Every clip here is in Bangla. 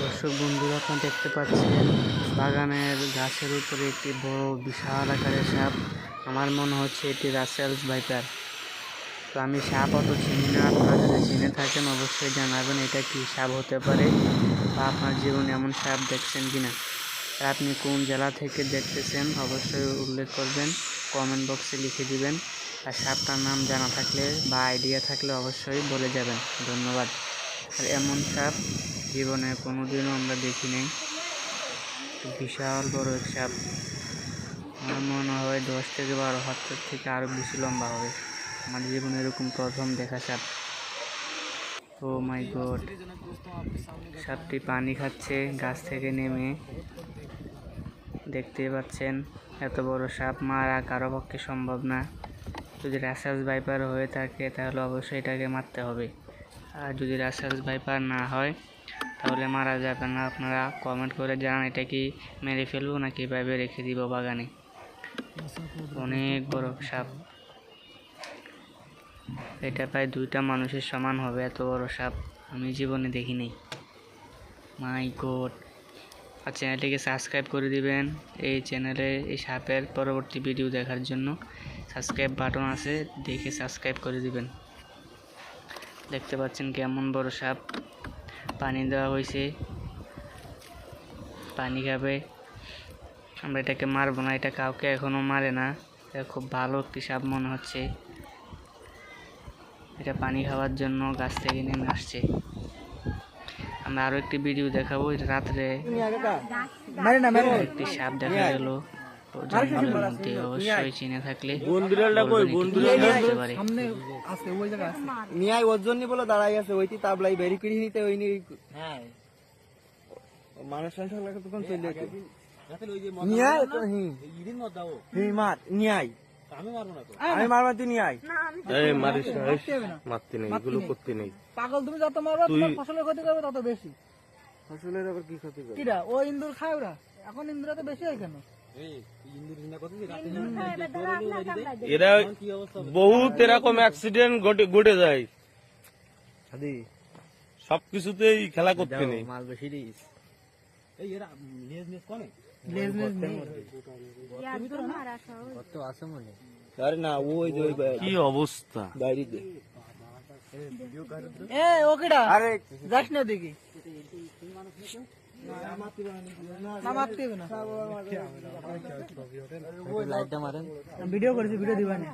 দর্শক বন্ধুরা, আপনারা দেখতে পাচ্ছেন বাগানের গাছের উপরে একটি বড় বিশাল আকারের সাপ। আমার মনে হচ্ছে এটি রাসেলস ভাইপার। তো আমি সাপ অত চিনি না, আপনারা যদি চিনে থাকেন অবশ্যই জানাবেন এটা কি সাপ হতে পারে বা আপনার জীবনে এমন সাপ দেখছেন কিনা আর আপনি কোন জেলা থেকে দেখতেছেন অবশ্যই উল্লেখ করবেন কমেন্ট বক্সে লিখে দিবেন। আর সাপটার নাম জানা থাকলে বা আইডিয়া থাকলে অবশ্যই বলে যাবেন। ধন্যবাদ। আর এমন সাপ জীবনে কোনোদিনও আমরা দেখি নাই বিশাল বড় এক সাপ। আমার মনে হয় দশ থেকে বারো হাতের থেকে আরও বেশি লম্বা হবে। আমার জীবনে এরকম প্রথম দেখা সাপ। Oh my God. সাপটি পানি খাচ্ছে, গাছ থেকে নেমে। দেখতে পাচ্ছেন, এত বড় সাপ মারা কারও পক্ষে সম্ভব না। যদি রাসাস বাইপার হয়ে থাকে, তাহলে অবশ্যই এটাকে মারতে হবে। আর যদি রাসাস বাইপার না হয় তাহলে মারা যাবে না। আপনারা কমেন্ট করে জানান, এটা কি মেরে ফেলব নাকি এভাবে রেখে দিব বাগানে? অনেক বড় সাপ। এটা প্রায় দুইটা মানুষের সমান হবে, এত বড় সাপ আমি জীবনে দেখিনি মাই গড আর চ্যানেলটিকে সাবস্ক্রাইব করে দিবেন এই চ্যানেলে এই সাপের পরবর্তী ভিডিও দেখার জন্য। সাবস্ক্রাইব বাটন আছে, দেখে সাবস্ক্রাইব করে দিবেন। দেখতে পাচ্ছেন কেমন বড় সাপ। পানি দেওয়া হয়েছে পানি খাবে। আমরা এটাকে মারবো না এটা কাউকে এখনও মারে না। এটা খুব ভালো একটি সাপ মনে হচ্ছে। এটা পানি খাওয়ার জন্য গাছ থেকে নেমে আসছে। আমরা আরও একটি ভিডিও দেখাবো। এটা রাত্রে একটি সাপ দেখা গেল। জঙ্গলের মধ্যে অবশ্যই চিনে থাকলে বন্ধুরালটা কই? বলবেন একটু বন্ধুরালটা দেখতে ওর জন্য বলে দাঁড়াই আছে ওইটি তাবলাই বেরি করে নিতে ওই নিয়ে মানুষ সংসার তখন চলে যেত। নিয়াই তো হি হি মার নিয়াই আমি মারবা তুই নিয়াই এই মারিস মারতে নেই এগুলো করতে নেই। পাগল তুমি যত মারবা তোমার ফসলের ক্ষতি করবে তত বেশি। ফসলের আবার কি ক্ষতি কিরা? ও ইন্দুর খায় ওরা। এখন ইন্দুরা তো বেশি হয় কেন? এরা বহুত এরকম অ্যাক্সিডেন্ট ঘটে ঘটে যায় সবকিছুতেই খেলা করতে নেই মাল বেশি দিস লেজ মেজ নেই কত আছে মনে আরে না ওই কি অবস্থা বাইরে এ আরে যাস না দেখি ভিডিও করেছি, ভিডিও দিবা না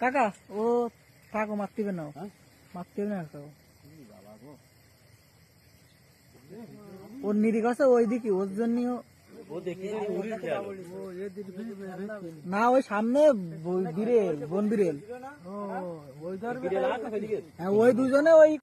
কাকা, ও থাকো মারতে হবে না ও। মারতে হবে না কাকা ওর নিরিখ আছে ওই দিকে ওর জন্যই না ওই সামনে বিরেল বন বিরেল। হ্যাঁ ওই দুজনে ওই